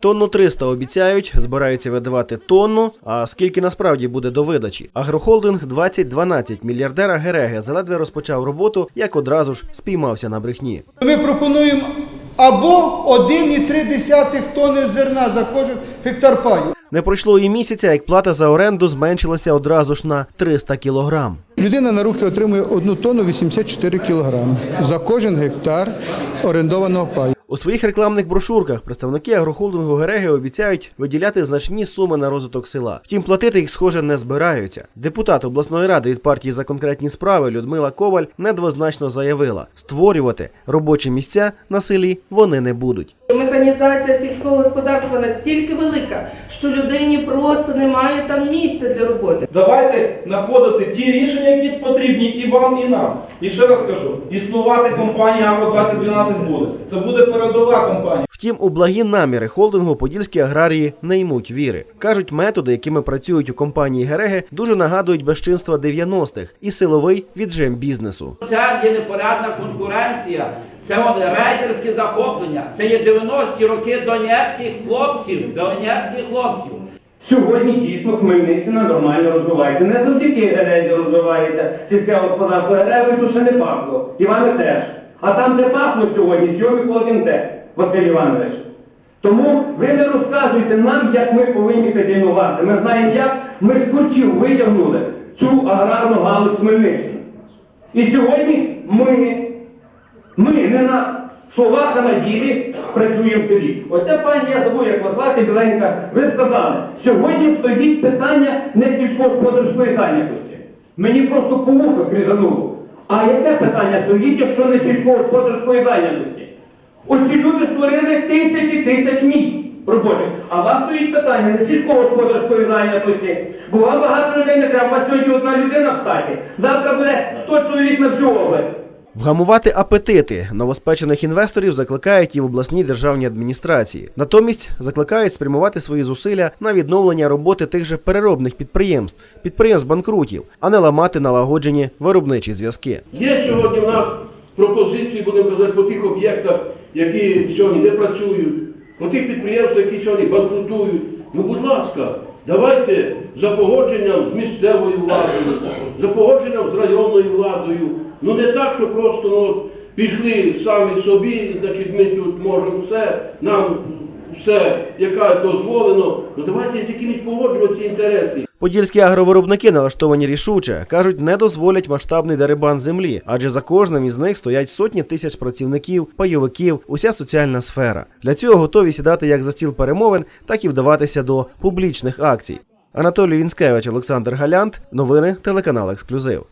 Тонну 300 обіцяють, збираються видавати тонну. А скільки насправді буде до видачі? Агрохолдинг 2012 мільярдера Гереге заледве розпочав роботу, як одразу ж спіймався на брехні. Ми пропонуємо або 1,3 тонни зерна за кожен гектар паю. Не пройшло і місяця, як плата за оренду зменшилася одразу ж на 300 кілограм. Людина на руки отримує 1 тонну 84 кілограми за кожен гектар орендованого паю. У своїх рекламних брошурках представники агрохолдингу Гереги обіцяють виділяти значні суми на розвиток села. Втім, платити їх, схоже, не збираються. Депутат обласної ради від партії за конкретні справи Людмила Коваль недвозначно заявила: створювати робочі місця на селі вони не будуть. Механізація сільського господарства настільки велика, що людині просто немає там місця для роботи. Давайте знаходити ті рішення, які потрібні і вам, і нам. І ще раз кажу, існувати компанія Агро 2012 буде. Це буде передова компанія. Втім, у благі наміри холдингу подільські аграрії не ймуть віри. кажуть, методи, якими працюють у компанії Гереги, дуже нагадують безчинства 90-х і силовий віджим бізнесу. Це є непорядна конкуренція, це рейдерське захоплення, це є 90-ті роки донецьких хлопців, донецьких хлопців. Сьогодні дійсно Хмельниччина нормально розвивається. Не завдяки Герезі розвивається сільське господарство. Герезою тут ще не пахло. І вами теж. А там, де пахло сьогодні, сьогодні ходимо те, Василь Іванович. Тому ви не розказуйте нам, як ми повинні хазяйнувати. Ми знаємо, як ми з корчів витягнули цю аграрну галузь Хмельниччини. І сьогодні ми, ми не на словах, а на ділі працюємо в селі. Оця пані, я забув, як вас звати, біленька, ви сказали, сьогодні стоїть питання не сільськогосподарської зайнятості. Мені просто по вухах різануло. А яке питання стоїть, якщо не сільськогосподарської зайнятості? Оці люди створили тисячі тисяч місць робочих. А у вас стоїть питання не сільськогосподарської зайнятості. Бо вам багато людей не треба. У сьогодні одна людина в штаті. Завтра буде 100 чоловік на всю область. Вгамувати апетити новоспечених інвесторів закликають і в обласній державній адміністрації. Натомість закликають спрямувати свої зусилля на відновлення роботи тих же переробних підприємств, підприємств банкрутів, а не ламати налагоджені виробничі зв'язки. Є сьогодні в нас пропозиції, будемо казати, по тих об'єктах, які сьогодні не працюють, по тих підприємствах, які сьогодні банкрутують. Ну, будь ласка, давайте за погодженням з місцевою владою, за погодженням з районною владою. Ну не так, що просто ну, пішли самі собі, значить, ми тут можемо все, нам все, яке дозволено. Ну давайте з якимись погоджувати інтереси. Подільські агровиробники налаштовані рішуче кажуть, не дозволять масштабний дерибан землі, адже за кожним із них стоять сотні тисяч працівників, пайовиків, уся соціальна сфера. Для цього готові сідати як за стіл перемовин, так і вдаватися до публічних акцій. Анатолій Вінськевич, Олександр Галянт, новини телеканал Ексклюзив.